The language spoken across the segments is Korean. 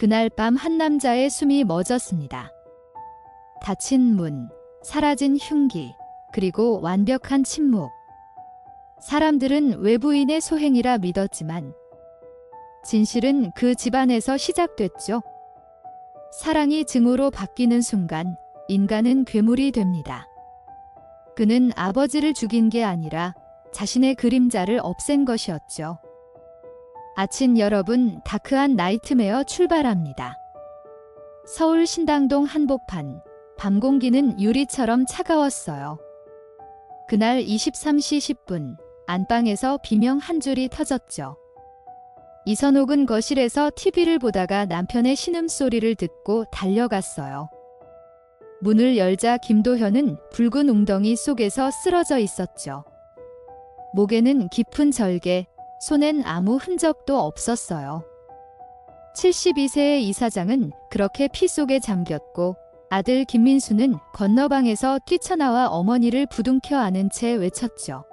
그날 밤 한 남자의 숨이 멎었습니다. 닫힌 문, 사라진 흉기, 그리고 완벽한 침묵. 사람들은 외부인의 소행이라 믿었지만 진실은 그 집안에서 시작됐죠. 사랑이 증오로 바뀌는 순간 인간은 괴물이 됩니다. 그는 아버지를 죽인 게 아니라 자신의 그림자를 없앤 것이었죠. 아침 여러분, 다크한 나이트메어 출발합니다. 서울 신당동 한복판, 밤 공기는 유리처럼 차가웠어요. 그날 23시 10분, 안방에서 비명 한 줄이 터졌죠. 이선옥은 거실에서 TV를 보다가 남편의 신음소리를 듣고 달려갔어요. 문을 열자 김도현은 붉은 웅덩이 속에서 쓰러져 있었죠. 목에는 깊은 절개, 손엔 아무 흔적도 없었어요. 72세의 이사장은 그렇게 피 속에 잠겼고 아들 김민수는 건너방에서 뛰쳐나와 어머니를 부둥켜 안은 채 외쳤죠.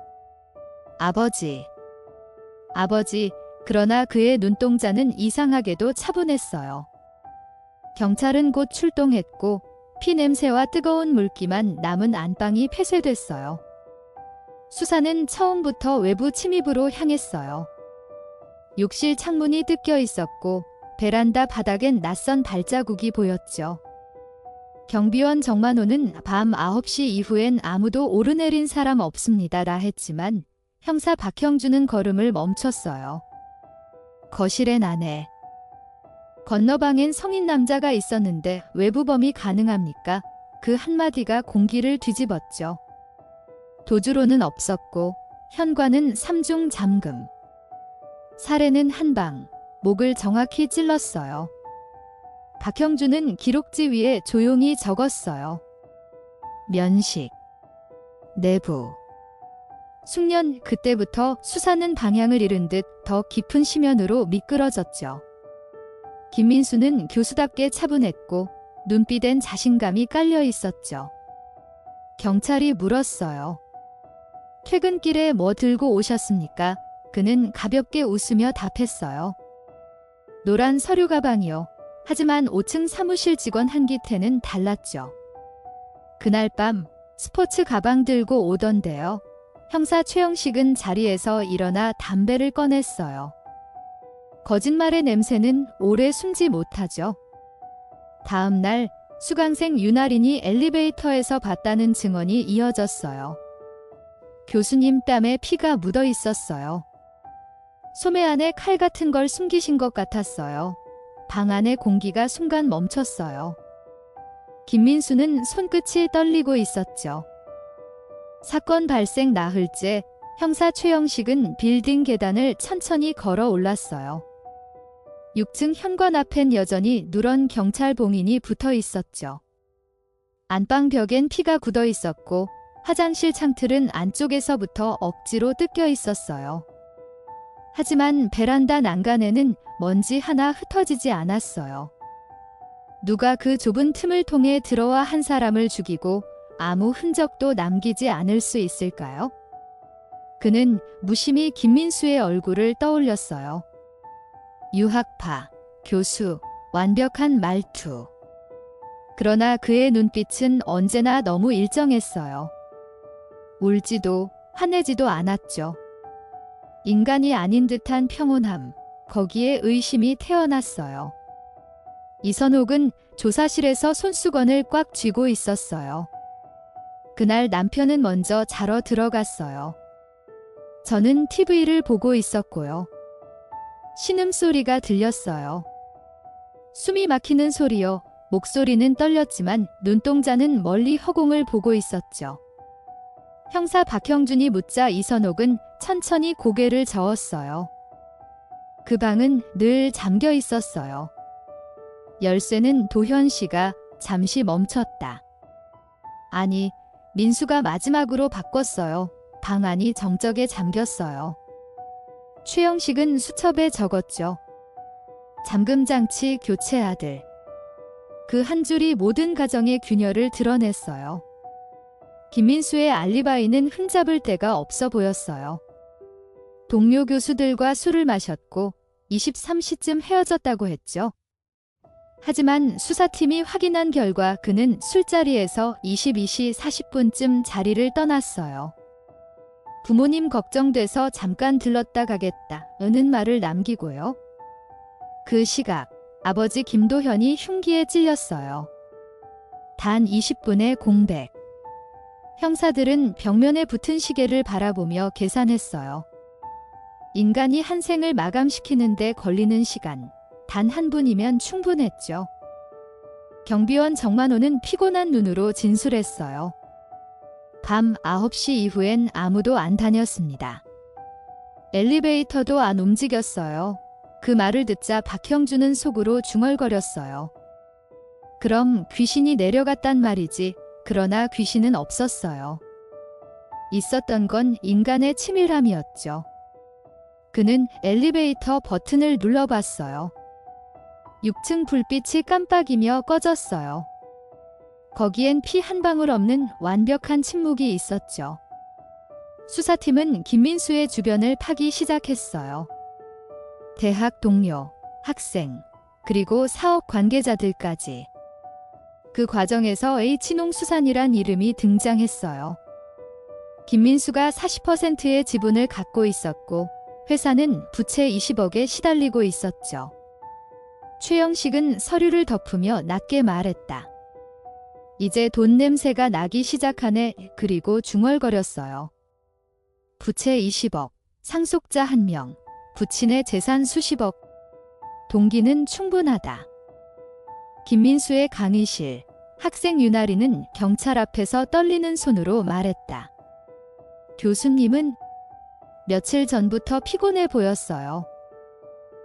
아버지. 아버지, 그러나 그의 눈동자는 이상하게도 차분했어요. 경찰은 곧 출동했고 피 냄새와 뜨거운 물기만 남은 안방이 폐쇄됐어요. 수사는 처음부터 외부 침입으로 향했어요. 욕실 창문이 뜯겨 있었고 베란다 바닥엔 낯선 발자국이 보였죠. 경비원 정만호는 밤 9시 이후엔 아무도 오르내린 사람 없습니다라 했지만 형사 박형준은 걸음을 멈췄어요. 거실엔 아내. 건너방엔 성인 남자가 있었는데 외부범이 가능합니까? 그 한마디가 공기를 뒤집었죠. 도주로는 없었고 현관은 삼중 잠금. 살해는 한 방, 목을 정확히 찔렀어요. 박형준은 기록지 위에 조용히 적었어요. 면식. 내부. 숙년 그때부터 수사는 방향을 잃은 듯 더 깊은 심연으로 미끄러졌죠. 김민수는 교수답게 차분했고 눈빛엔 자신감이 깔려 있었죠. 경찰이 물었어요. 퇴근길에 뭐 들고 오셨습니까? 그는 가볍게 웃으며 답했어요. 노란 서류 가방이요. 하지만 5층 사무실 직원 한기태는 달랐죠. 그날 밤 스포츠 가방 들고 오던데요. 형사 최영식은 자리에서 일어나 담배를 꺼냈어요. 거짓말의 냄새는 오래 숨지 못하죠. 다음 날 수강생 윤아린이 엘리베이터에서 봤다는 증언이 이어졌어요. 교수님 뺨에 피가 묻어 있었어요. 소매 안에 칼 같은 걸 숨기신 것 같았어요. 방 안의 공기가 순간 멈췄어요. 김민수는 손끝이 떨리고 있었죠. 사건 발생 나흘째 형사 최영식은 빌딩 계단을 천천히 걸어 올랐어요. 6층 현관 앞엔 여전히 누런 경찰 봉인이 붙어 있었죠. 안방 벽엔 피가 굳어 있었고 화장실 창틀은 안쪽에서부터 억지로 뜯겨 있었어요. 하지만 베란다 난간에는 먼지 하나 흩어지지 않았어요. 누가 그 좁은 틈을 통해 들어와 한 사람을 죽이고 아무 흔적도 남기지 않을 수 있을까요? 그는 무심히 김민수의 얼굴을 떠올렸어요. 유학파, 교수, 완벽한 말투. 그러나 그의 눈빛은 언제나 너무 일정했어요. 울지도 화내지도 않았죠. 인간이 아닌 듯한 평온함, 거기에 의심이 태어났어요. 이선옥은 조사실에서 손수건을 꽉 쥐고 있었어요. 그날 남편은 먼저 자러 들어갔어요. 저는 TV를 보고 있었고요. 신음소리가 들렸어요. 숨이 막히는 소리요. 목소리는 떨렸지만 눈동자는 멀리 허공을 보고 있었죠. 형사 박형준이 묻자 이선옥은 천천히 고개를 저었어요. 그 방은 늘 잠겨 있었어요. 열쇠는 도현 씨가 잠시 멈췄다. 아니, 민수가 마지막으로 바꿨어요. 방 안이 정적에 잠겼어요. 최영식은 수첩에 적었죠. 잠금장치 교체 아들. 그 한 줄이 모든 가정의 균열을 드러냈어요. 김민수의 알리바이는 흠잡을 데가 없어 보였어요. 동료 교수들과 술을 마셨고 23시쯤 헤어졌다고 했죠. 하지만 수사팀이 확인한 결과 그는 술자리에서 22시 40분쯤 자리를 떠났어요. 부모님 걱정돼서 잠깐 들렀다 가겠다. 는 말을 남기고요. 그 시각 아버지 김도현이 흉기에 찔렸어요. 단 20분의 공백. 형사들은 벽면에 붙은 시계를 바라보며 계산했어요. 인간이 한 생을 마감시키는데 걸리는 시간, 단 한 분이면 충분했죠. 경비원 정만호는 피곤한 눈으로 진술했어요. 밤 9시 이후엔 아무도 안 다녔습니다. 엘리베이터도 안 움직였어요. 그 말을 듣자 박형준은 속으로 중얼거렸어요. 그럼 귀신이 내려갔단 말이지. 그러나 귀신은 없었어요. 있었던 건 인간의 치밀함이었죠. 그는 엘리베이터 버튼을 눌러봤어요. 6층 불빛이 깜빡이며 꺼졌어요. 거기엔 피 한 방울 없는 완벽한 침묵이 있었죠. 수사팀은 김민수의 주변을 파기 시작했어요. 대학 동료, 학생, 그리고 사업 관계자들까지. 그 과정에서 H농 수산이란 이름이 등장했어요. 김민수가 40%의 지분을 갖고 있었고 회사는 부채 20억에 시달리고 있었죠. 최영식은 서류를 덮으며 낮게 말했다. 이제 돈 냄새가 나기 시작하네 그리고 중얼거렸어요. 부채 20억, 상속자 1명, 부친의 재산 수십억. 동기는 충분하다. 김민수의 강의실, 학생 유나리는 경찰 앞에서 떨리는 손으로 말했다. 교수님은 며칠 전부터 피곤해 보였어요.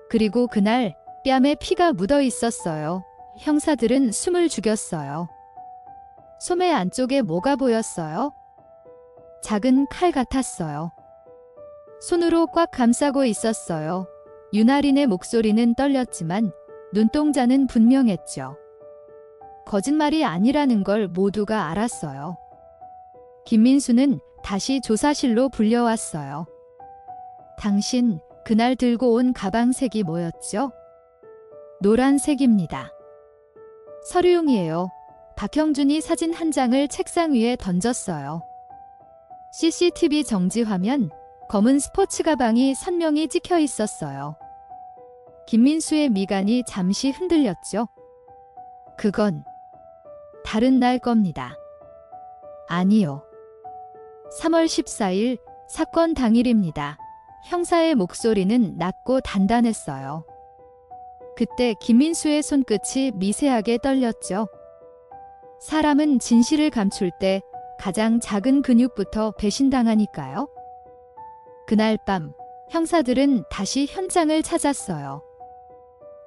그리고 그날 뺨에 피가 묻어 있었어요. 형사들은 숨을 죽였어요. 소매 안쪽에 뭐가 보였어요? 작은 칼 같았어요. 손으로 꽉 감싸고 있었어요. 유나린의 목소리는 떨렸지만 눈동자는 분명했죠. 거짓말이 아니라는 걸 모두가 알았어요. 김민수는 다시 조사실로 불려왔어요. 당신 그날 들고 온 가방색이 뭐였죠? 노란색입니다. 서류용이에요. 박형준이 사진 한 장을 책상 위에 던졌어요. CCTV 정지 화면, 검은 스포츠 가방이 선명히 찍혀 있었어요. 김민수의 미간이 잠시 흔들렸죠. 그건 다른 날 겁니다. 아니요. 3월 14일 사건 당일입니다. 형사의 목소리는 낮고 단단했어요. 그때 김민수의 손끝이 미세하게 떨렸죠. 사람은 진실을 감출 때 가장 작은 근육부터 배신당하니까요. 그날 밤 형사들은 다시 현장을 찾았어요.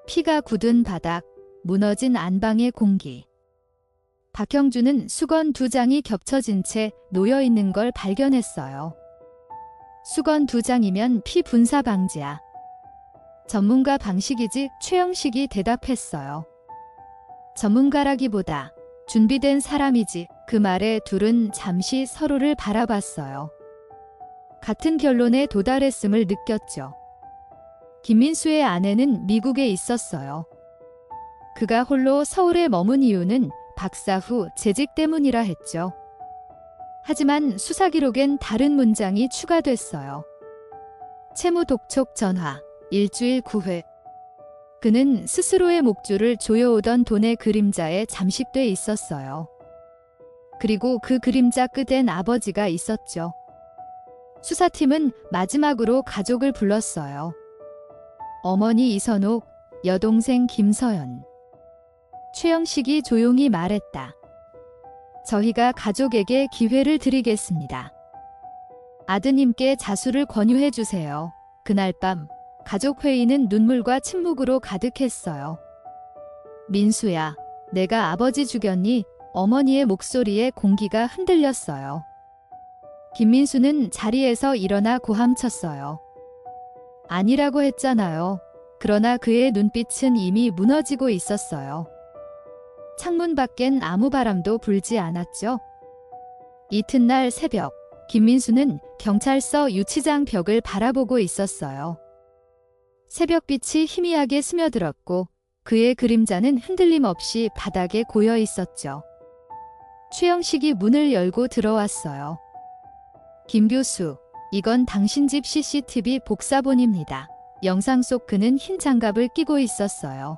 피가 굳은 바닥, 무너진 안방의 공기. 박형준은 수건 두 장이 겹쳐진 채 놓여 있는 걸 발견했어요. 수건 두 장이면 피 분사 방지야. 전문가 방식이지 최영식이 대답했어요. 전문가라기보다 준비된 사람이지 그 말에 둘은 잠시 서로를 바라봤어요. 같은 결론에 도달했음을 느꼈죠. 김민수의 아내는 미국에 있었어요. 그가 홀로 서울에 머문 이유는 박사 후 재직 때문이라 했죠. 하지만 수사 기록엔 다른 문장이 추가됐어요. 채무 독촉 전화, 일주일 9회. 그는 스스로의 목줄을 조여오던 돈의 그림자에 잠식돼 있었어요. 그리고 그 그림자 끝엔 아버지가 있었죠. 수사팀은 마지막으로 가족을 불렀어요. 어머니 이선옥, 여동생 김서연. 최영식이 조용히 말했다. 저희가 가족에게 기회를 드리겠습니다. 아드님께 자수를 권유해 주세요. 그날 밤 가족 회의는 눈물과 침묵으로 가득했어요. 민수야, 내가 아버지 죽였니? 어머니의 목소리에 공기가 흔들렸어요. 김민수는 자리에서 일어나 고함쳤어요. 아니라고 했잖아요. 그러나 그의 눈빛은 이미 무너지고 있었어요. 창문 밖엔 아무 바람도 불지 않았죠. 이튿날 새벽, 김민수는 경찰서 유치장 벽을 바라보고 있었어요. 새벽빛이 희미하게 스며들었고 그의 그림자는 흔들림 없이 바닥에 고여 있었죠. 최영식이 문을 열고 들어왔어요. 김 교수, 이건 당신 집 CCTV 복사본입니다. 영상 속 그는 흰 장갑을 끼고 있었어요.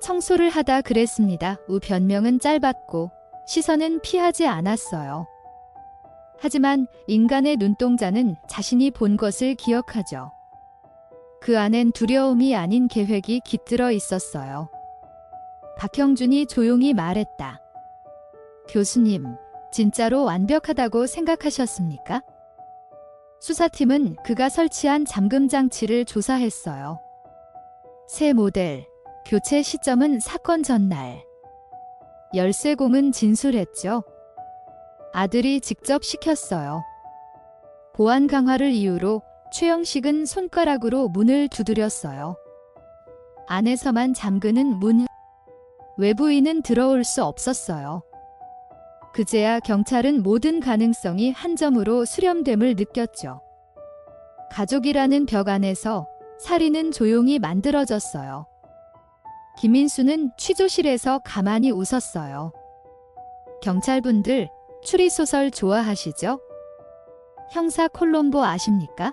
청소를 하다 그랬습니다. 우 변명은 짧았고 시선은 피하지 않았어요. 하지만 인간의 눈동자는 자신이 본 것을 기억하죠. 그 안엔 두려움이 아닌 계획이 깃들어 있었어요. 박형준이 조용히 말했다. 교수님, 진짜로 완벽하다고 생각하셨습니까? 수사팀은 그가 설치한 잠금 장치를 조사했어요. 새 모델, 교체 시점은 사건 전날. 열쇠공은 진술했죠. 아들이 직접 시켰어요. 보안 강화를 이유로 최영식은 손가락으로 문을 두드렸어요. 안에서만 잠그는 문. 외부인은 들어올 수 없었어요. 그제야 경찰은 모든 가능성이 한 점으로 수렴됨을 느꼈죠. 가족이라는 벽 안에서 살인은 조용히 만들어졌어요. 김인수는 취조실에서 가만히 웃었어요. 경찰분들, 추리소설 좋아하시죠? 형사 콜롬보 아십니까?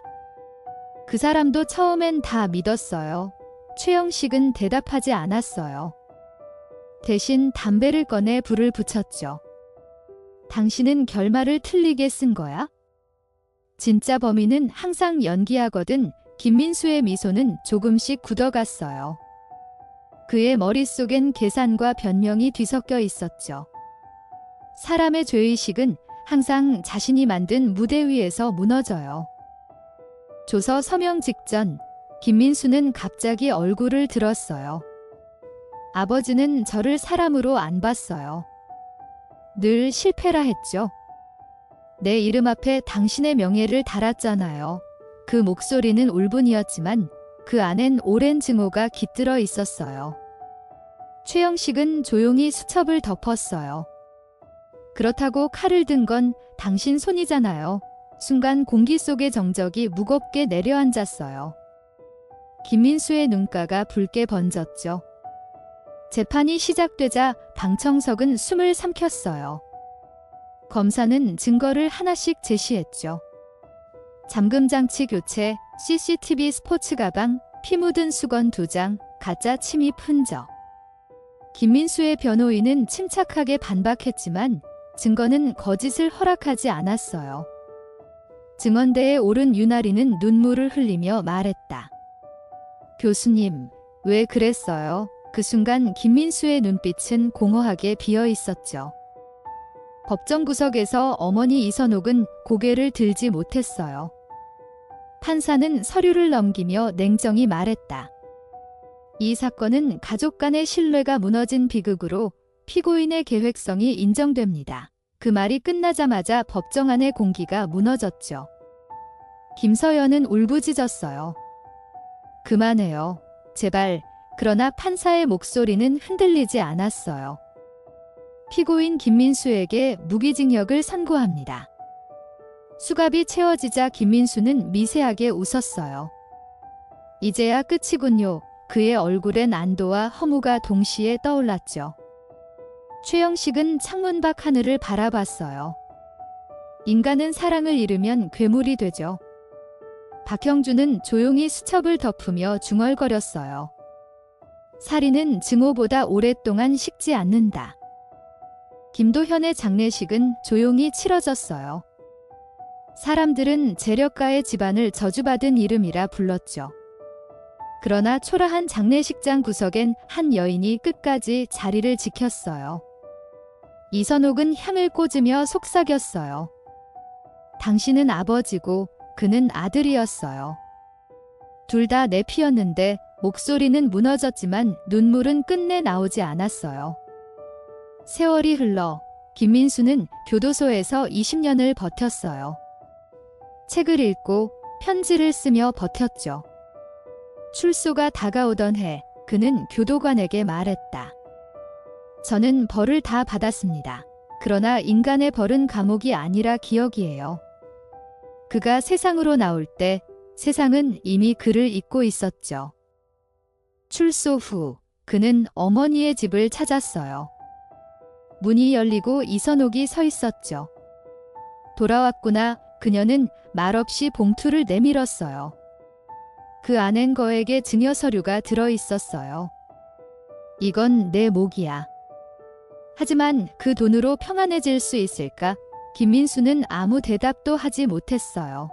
그 사람도 처음엔 다 믿었어요. 최영식은 대답하지 않았어요. 대신 담배를 꺼내 불을 붙였죠. 당신은 결말을 틀리게 쓴 거야? 진짜 범인은 항상 연기하거든 김민수의 미소는 조금씩 굳어갔어요. 그의 머릿속엔 계산과 변명이 뒤섞여 있었죠. 사람의 죄의식은 항상 자신이 만든 무대 위에서 무너져요. 조서 서명 직전 김민수는 갑자기 얼굴을 들었어요. 아버지는 저를 사람으로 안 봤어요. 늘 실패라 했죠. 내 이름 앞에 당신의 명예를 달았잖아요. 그 목소리는 울분이었지만 그 안엔 오랜 증오가 깃들어 있었어요. 최영식은 조용히 수첩을 덮었어요. 그렇다고 칼을 든 건 당신 손이잖아요. 순간 공기 속의 정적이 무겁게 내려앉았어요. 김민수의 눈가가 붉게 번졌죠. 재판이 시작되자 방청석은 숨을 삼켰어요. 검사는 증거를 하나씩 제시했죠. 잠금장치 교체, CCTV 스포츠 가방, 피 묻은 수건 두 장, 가짜 침입 흔적. 김민수의 변호인은 침착하게 반박했지만 증거는 거짓을 허락하지 않았어요. 증언대에 오른 유나리는 눈물을 흘리며 말했다. 교수님, 왜 그랬어요? 그 순간 김민수의 눈빛은 공허하게 비어 있었죠. 법정 구석에서 어머니 이선옥은 고개를 들지 못했어요. 판사는 서류를 넘기며 냉정히 말했다. 이 사건은 가족 간의 신뢰가 무너진 비극으로 피고인의 계획성이 인정됩니다. 그 말이 끝나자마자 법정 안의 공기가 무너졌죠. 김서연은 울부짖었어요. 그만해요. 제발. 그러나 판사의 목소리는 흔들리지 않았어요. 피고인 김민수에게 무기징역을 선고합니다. 수갑이 채워지자 김민수는 미세하게 웃었어요. 이제야 끝이군요. 그의 얼굴엔 안도와 허무가 동시에 떠올랐죠. 최영식은 창문 밖 하늘을 바라봤어요. 인간은 사랑을 잃으면 괴물이 되죠. 박형준은 조용히 수첩을 덮으며 중얼거렸어요. 살인은 증오보다 오랫동안 식지 않는다. 김도현의 장례식은 조용히 치러졌어요. 사람들은 재력가의 집안을 저주받은 이름이라 불렀죠. 그러나 초라한 장례식장 구석엔 한 여인이 끝까지 자리를 지켰어요. 이선옥은 향을 꽂으며 속삭였어요. 당신은 아버지고 그는 아들이었어요. 둘 다 내 피였는데 목소리는 무너졌지만 눈물은 끝내 나오지 않았어요. 세월이 흘러 김민수는 교도소에서 20년을 버텼어요. 책을 읽고 편지를 쓰며 버텼죠. 출소가 다가오던 해 그는 교도관에게 말했다. 저는 벌을 다 받았습니다. 그러나 인간의 벌은 감옥이 아니라 기억이에요. 그가 세상으로 나올 때 세상은 이미 그를 잊고 있었죠. 출소 후 그는 어머니의 집을 찾았어요. 문이 열리고 이선옥이 서 있었죠. 돌아왔구나. 그녀는 말없이 봉투를 내밀었어요. 그 안엔 거액의 증여 서류가 들어 있었어요. 이건 내 목이야. 하지만 그 돈으로 평안해질 수 있을까? 김민수는 아무 대답도 하지 못했어요.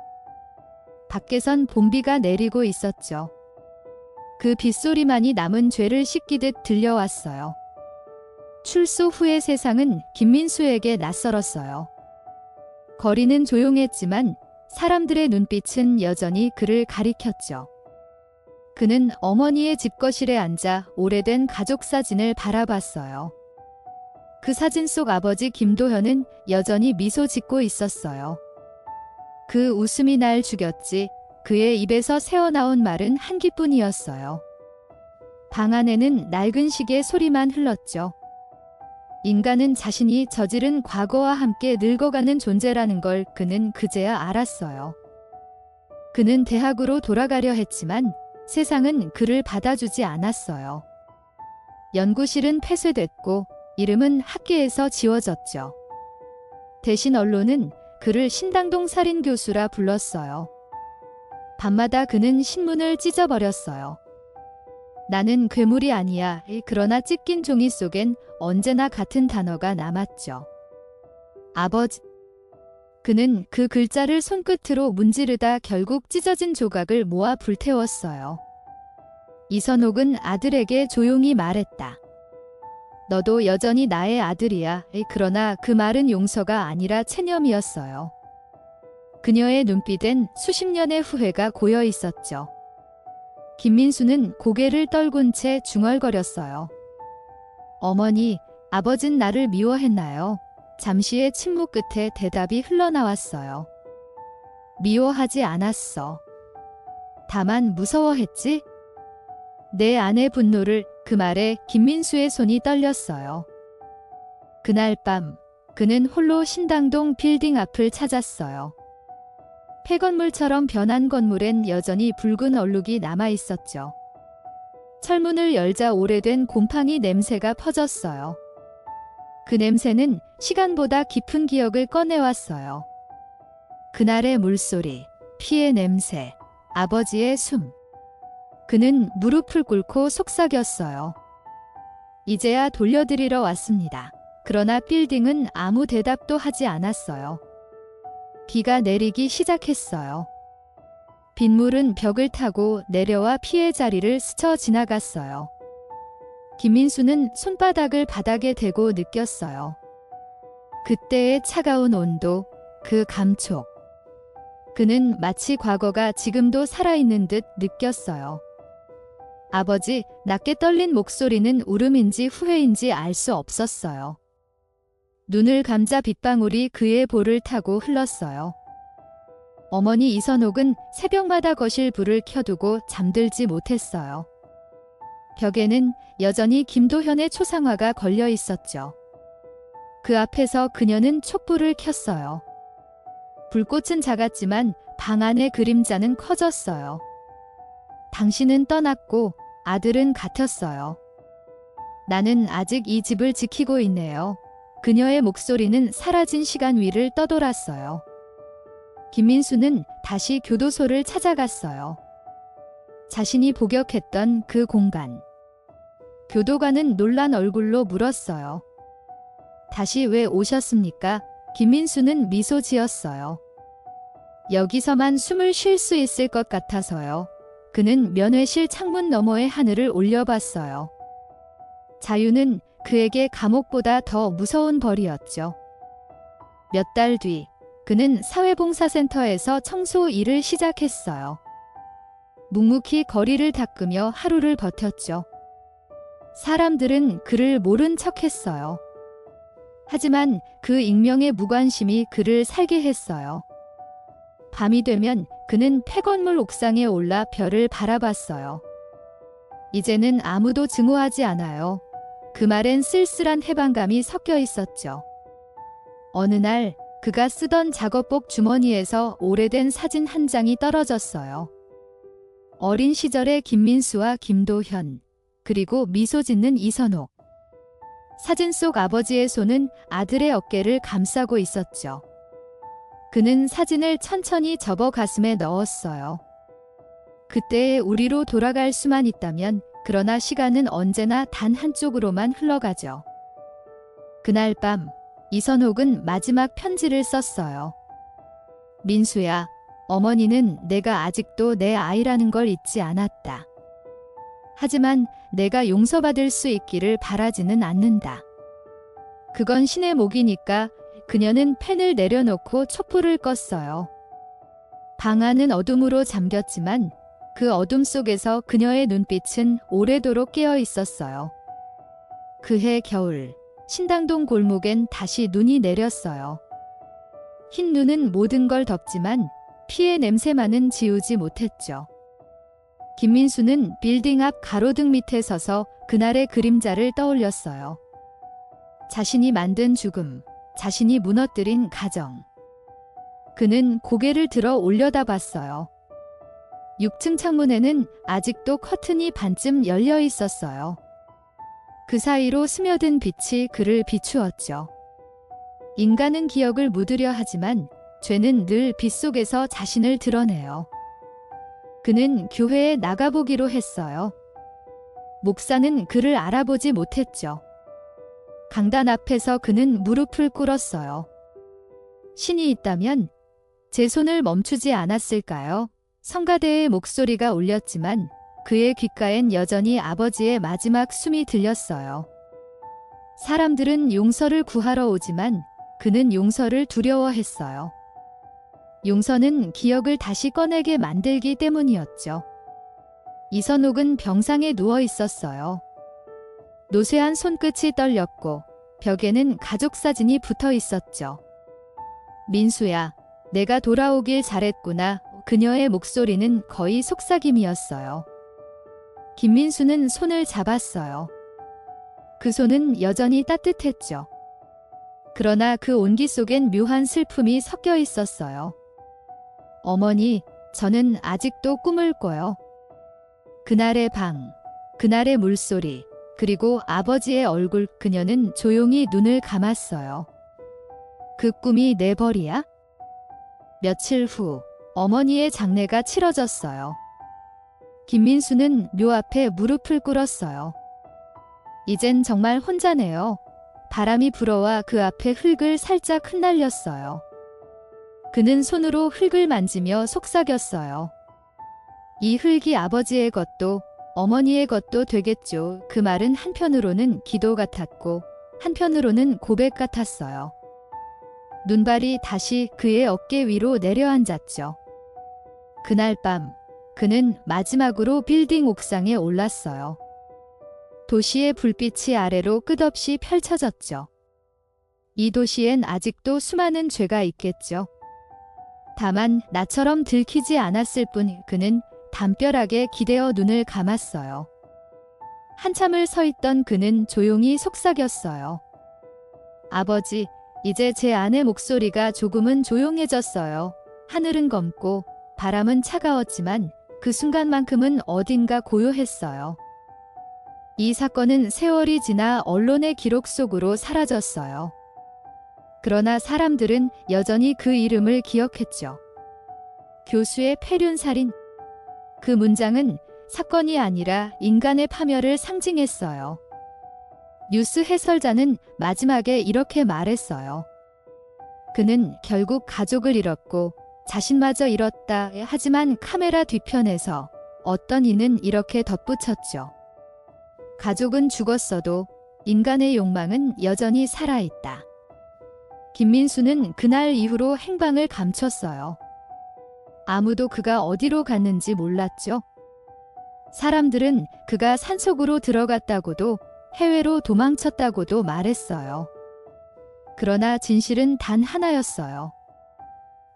밖에선 봄비가 내리고 있었죠. 그 빗소리만이 남은 죄를 씻기듯 들려왔어요. 출소 후의 세상은 김민수에게 낯설었어요. 거리는 조용했지만 사람들의 눈빛은 여전히 그를 가리켰죠. 그는 어머니의 집 거실에 앉아 오래된 가족 사진을 바라봤어요. 그 사진 속 아버지 김도현은 여전히 미소 짓고 있었어요. 그 웃음이 날 죽였지 그의 입에서 새어나온 말은 한기뿐이었어요. 방 안에는 낡은 시계 소리만 흘렀죠. 인간은 자신이 저지른 과거와 함께 늙어가는 존재라는 걸 그는 그제야 알았어요. 그는 대학으로 돌아가려 했지만 세상은 그를 받아주지 않았어요. 연구실은 폐쇄됐고 이름은 학계에서 지워졌죠. 대신 언론은 그를 신당동 살인 교수라 불렀어요. 밤마다 그는 신문을 찢어버렸어요. 나는 괴물이 아니야. 그러나 찢긴 종이 속엔 언제나 같은 단어가 남았죠. 아버지. 그는 그 글자를 손끝으로 문지르다 결국 찢어진 조각을 모아 불태웠어요. 이선옥은 아들에게 조용히 말했다. 너도 여전히 나의 아들이야. 그러나 그 말은 용서가 아니라 체념이었어요. 그녀의 눈빛엔 수십 년의 후회가 고여 있었죠. 김민수는 고개를 떨군 채 중얼거렸어요. 어머니, 아버진 나를 미워했나요? 잠시의 침묵 끝에 대답이 흘러나왔어요. 미워하지 않았어. 다만 무서워했지? 내 아내 분노를 그 말에 김민수의 손이 떨렸어요. 그날 밤, 그는 홀로 신당동 빌딩 앞을 찾았어요. 폐건물처럼 변한 건물엔 여전히 붉은 얼룩이 남아 있었죠. 철문을 열자 오래된 곰팡이 냄새가 퍼졌어요. 그 냄새는 시간보다 깊은 기억을 꺼내왔어요. 그날의 물소리, 피의 냄새, 아버지의 숨. 그는 무릎을 꿇고 속삭였어요. 이제야 돌려드리러 왔습니다. 그러나 빌딩은 아무 대답도 하지 않았어요. 비가 내리기 시작했어요. 빗물은 벽을 타고 내려와 피해 자리를 스쳐 지나갔어요. 김민수는 손바닥을 바닥에 대고 느꼈어요. 그때의 차가운 온도, 그 감촉. 그는 마치 과거가 지금도 살아있는 듯 느꼈어요. 아버지, 낮게 떨린 목소리는 울음인지 후회인지 알 수 없었어요. 눈을 감자 빗방울이 그의 볼을 타고 흘렀어요. 어머니 이선옥은 새벽마다 거실 불을 켜두고 잠들지 못했어요. 벽에는 여전히 김도현의 초상화가 걸려 있었죠. 그 앞에서 그녀는 촛불을 켰어요. 불꽃은 작았지만 방 안의 그림자는 커졌어요. 당신은 떠났고 아들은 같았어요. 나는 아직 이 집을 지키고 있네요. 그녀의 목소리는 사라진 시간 위를 떠돌았어요. 김민수는 다시 교도소를 찾아갔어요. 자신이 복역했던 그 공간. 교도관은 놀란 얼굴로 물었어요. 다시 왜 오셨습니까? 김민수는 미소 지었어요. 여기서만 숨을 쉴 수 있을 것 같아서요. 그는 면회실 창문 너머의 하늘을 올려봤어요. 자유는 그에게 감옥보다 더 무서운 벌이었죠. 몇 달 뒤, 그는 사회봉사센터에서 청소 일을 시작했어요. 묵묵히 거리를 닦으며 하루를 버텼죠. 사람들은 그를 모른 척 했어요. 하지만 그 익명의 무관심이 그를 살게 했어요. 밤이 되면 그는 폐건물 옥상에 올라 별을 바라봤어요. 이제는 아무도 증오하지 않아요. 그 말엔 쓸쓸한 해방감이 섞여 있었죠. 어느 날 그가 쓰던 작업복 주머니에서 오래된 사진 한 장이 떨어졌어요. 어린 시절의 김민수와 김도현. 그리고 미소 짓는 이선옥. 사진 속 아버지의 손은 아들의 어깨를 감싸고 있었죠. 그는 사진을 천천히 접어 가슴에 넣었어요. 그때의 우리로 돌아갈 수만 있다면, 그러나 시간은 언제나 단 한쪽으로만 흘러가죠. 그날 밤, 이선옥은 마지막 편지를 썼어요. 민수야, 어머니는 내가 아직도 내 아이라는 걸 잊지 않았다. 하지만 내가 용서받을 수 있기를 바라지는 않는다. 그건 신의 목이니까 그녀는 펜을 내려놓고 촛불을 껐어요. 방 안은 어둠으로 잠겼지만 그 어둠 속에서 그녀의 눈빛은 오래도록 깨어 있었어요. 그해 겨울, 신당동 골목엔 다시 눈이 내렸어요. 흰 눈은 모든 걸 덮지만 피의 냄새만은 지우지 못했죠. 김민수는 빌딩 앞 가로등 밑에 서서 그날의 그림자를 떠올렸어요. 자신이 만든 죽음, 자신이 무너뜨린 가정. 그는 고개를 들어 올려다 봤어요. 6층 창문에는 아직도 커튼이 반쯤 열려 있었어요. 그 사이로 스며든 빛이 그를 비추었죠. 인간은 기억을 묻으려 하지만 죄는 늘 빛 속에서 자신을 드러내요. 그는 교회에 나가보기로 했어요. 목사는 그를 알아보지 못했죠. 강단 앞에서 그는 무릎을 꿇었어요. 신이 있다면 제 손을 멈추지 않았을까요? 성가대의 목소리가 울렸지만 그의 귓가엔 여전히 아버지의 마지막 숨이 들렸어요. 사람들은 용서를 구하러 오지만 그는 용서를 두려워했어요. 용서는 기억을 다시 꺼내게 만들기 때문이었죠. 이선옥은 병상에 누워 있었어요. 노쇠한 손끝이 떨렸고 벽에는 가족 사진이 붙어 있었죠. 민수야, 내가 돌아오길 잘했구나. 그녀의 목소리는 거의 속삭임이었어요. 김민수는 손을 잡았어요. 그 손은 여전히 따뜻했죠. 그러나 그 온기 속엔 묘한 슬픔이 섞여 있었어요. 어머니, 저는 아직도 꿈을 꿔요. 그날의 방, 그날의 물소리, 그리고 아버지의 얼굴, 그녀는 조용히 눈을 감았어요. 그 꿈이 내 벌이야? 며칠 후, 어머니의 장례가 치러졌어요. 김민수는 묘 앞에 무릎을 꿇었어요. 이젠 정말 혼자네요. 바람이 불어와 그 앞에 흙을 살짝 흩날렸어요. 그는 손으로 흙을 만지며 속삭였어요. 이 흙이 아버지의 것도 어머니의 것도 되겠죠. 그 말은 한편으로는 기도 같았고 한편으로는 고백 같았어요. 눈발이 다시 그의 어깨 위로 내려앉았죠. 그날 밤 그는 마지막으로 빌딩 옥상에 올랐어요. 도시의 불빛이 아래로 끝없이 펼쳐졌죠. 이 도시엔 아직도 수많은 죄가 있겠죠. 다만 나처럼 들키지 않았을 뿐 그는 담벼락에 기대어 눈을 감았어요. 한참을 서 있던 그는 조용히 속삭였어요. 아버지, 이제 제 아내 목소리가 조금은 조용해졌어요. 하늘은 검고 바람은 차가웠지만 그 순간만큼은 어딘가 고요했어요. 이 사건은 세월이 지나 언론의 기록 속으로 사라졌어요. 그러나 사람들은 여전히 그 이름을 기억했죠. 교수의 폐륜 살인. 그 문장은 사건이 아니라 인간의 파멸을 상징했어요. 뉴스 해설자는 마지막에 이렇게 말했어요. 그는 결국 가족을 잃었고 자신마저 잃었다. 하지만 카메라 뒤편에서 어떤 이는 이렇게 덧붙였죠. 가족은 죽었어도 인간의 욕망은 여전히 살아있다. 김민수는 그날 이후로 행방을 감췄어요. 아무도 그가 어디로 갔는지 몰랐죠. 사람들은 그가 산속으로 들어갔다고도 해외로 도망쳤다고도 말했어요. 그러나 진실은 단 하나였어요.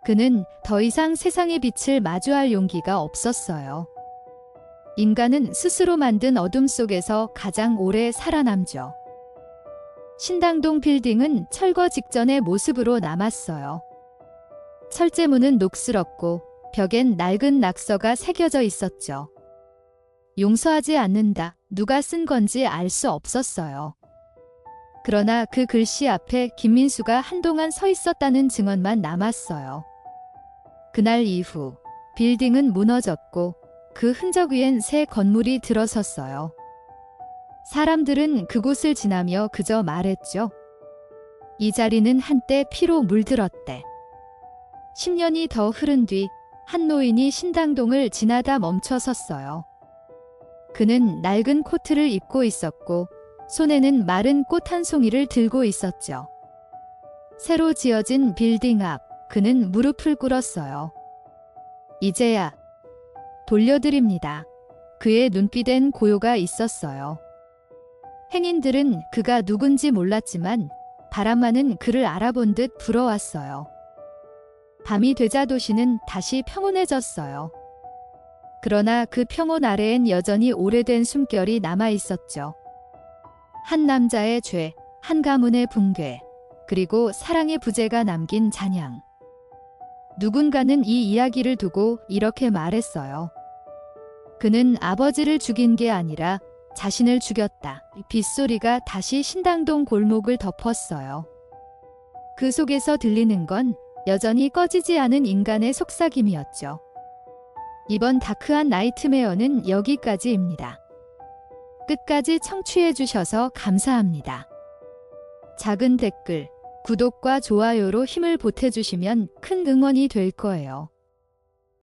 그는 더 이상 세상의 빛을 마주할 용기가 없었어요. 인간은 스스로 만든 어둠 속에서 가장 오래 살아남죠. 신당동 빌딩은 철거 직전의 모습으로 남았어요. 철제문은 녹슬었고 벽엔 낡은 낙서가 새겨져 있었죠. 용서하지 않는다. 누가 쓴 건지 알 수 없었어요. 그러나 그 글씨 앞에 김민수가 한동안 서 있었다는 증언만 남았어요. 그날 이후 빌딩은 무너졌고 그 흔적 위엔 새 건물이 들어섰어요. 사람들은 그곳을 지나며 그저 말했죠. 이 자리는 한때 피로 물들었대. 10년이 더 흐른 뒤 한 노인이 신당동을 지나다 멈춰 섰어요. 그는 낡은 코트를 입고 있었고 손에는 마른 꽃 한 송이를 들고 있었죠. 새로 지어진 빌딩 앞 그는 무릎을 꿇었어요. 이제야 돌려드립니다. 그의 눈빛엔 고요가 있었어요. 행인들은 그가 누군지 몰랐지만 바람만은 그를 알아본 듯 부러웠어요. 밤이 되자 도시는 다시 평온해졌어요. 그러나 그 평온 아래엔 여전히 오래된 숨결이 남아 있었죠. 한 남자의 죄, 한 가문의 붕괴, 그리고 사랑의 부재가 남긴 잔향. 누군가는 이 이야기를 두고 이렇게 말했어요. 그는 아버지를 죽인 게 아니라 자신을 죽였다. 빗소리가 다시 신당동 골목을 덮었어요. 그 속에서 들리는 건 여전히 꺼지지 않은 인간의 속삭임이었죠. 이번 다크한 나이트메어는 여기까지입니다. 끝까지 청취해주셔서 감사합니다. 작은 댓글, 구독과 좋아요로 힘을 보태주시면 큰 응원이 될 거예요.